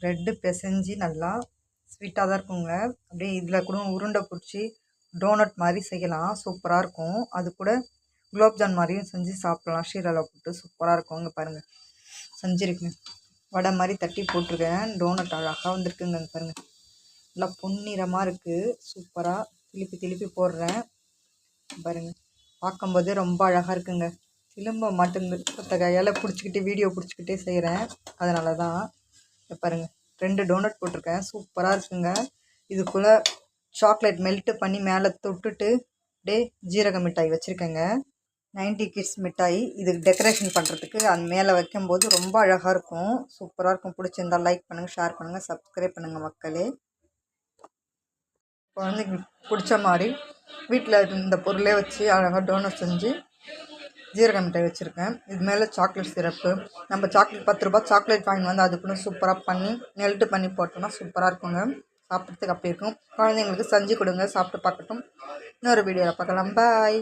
Bread பிசைஞ்சி நல்லா ஸ்வீட்டாக தான் இருக்குங்க. அப்படியே இதில் கூட உருண்டை பிடிச்சி டோனட் மாதிரி செய்யலாம். சூப்பராக இருக்கும். அது கூட குலோப்ஜான் மாதிரியும் செஞ்சு சாப்பிட்லாம். ஷீரலை போட்டு சூப்பராக இருக்கும். இங்கே பாருங்கள் செஞ்சுருக்கேன் வடை மாதிரி தட்டி போட்டிருக்கேன். டோனட் அழகாக வந்திருக்குங்க. பாருங்கள் நல்லா பொன்னிறமாக இருக்குது சூப்பராக திருப்பி திருப்பி போடுறேன். பாருங்கள் பார்க்கும்போதே ரொம்ப அழகாக இருக்குங்க. திரும்ப மாட்டேங்குது. கையால் பிடிச்சிக்கிட்டு வீடியோ பிடிச்சிக்கிட்டே செய்கிறேன் அதனால தான் பாருங்கள் பாருங்க. ரெண்டு டோனட் போட்டிருக்கேன். சூப்பராக இருக்குங்க. இதுக்குள்ளே சாக்லேட் மெல்ட்டு பண்ணி மேலே தொட்டுட்டு அப்படியே ஜீரக மிட்டாய் வச்சுருக்கேங்க. நைன்டி கிட்ஸ் மிட்டாய். இதுக்கு டெக்கரேஷன் பண்ணுறதுக்கு அது மேலே வைக்கும்போது ரொம்ப அழகாக இருக்கும். சூப்பராக இருக்கும். பிடிச்சிருந்தா லைக் பண்ணுங்கள் ஷேர் பண்ணுங்கள் சப்ஸ்கிரைப் பண்ணுங்கள் மக்களே. குழந்தைக்கு பிடிச்ச மாதிரி வீட்டில் இந்த பொருளே வச்சு அழகாக டோனட் செஞ்சு ஜீரக மிட்டாய் வச்சுருக்கேன். இது மேலே சாக்லேட் சிரப்பு நம்ம சாக்லேட் பத்து ரூபா சாக்லேட் வாங்கி வந்து அதுக்குன்னு சூப்பராக பண்ணி நெல்ட்டு பண்ணி போட்டோம்னா சூப்பராக இருக்குங்க. சாப்பிட்றதுக்கு அப்படி இருக்கும். குழந்தைங்களுக்கு செஞ்சு கொடுங்க. சாப்பிட்டு பார்க்கட்டும். இன்னொரு வீடியோவில் பார்க்கலாம். பாய்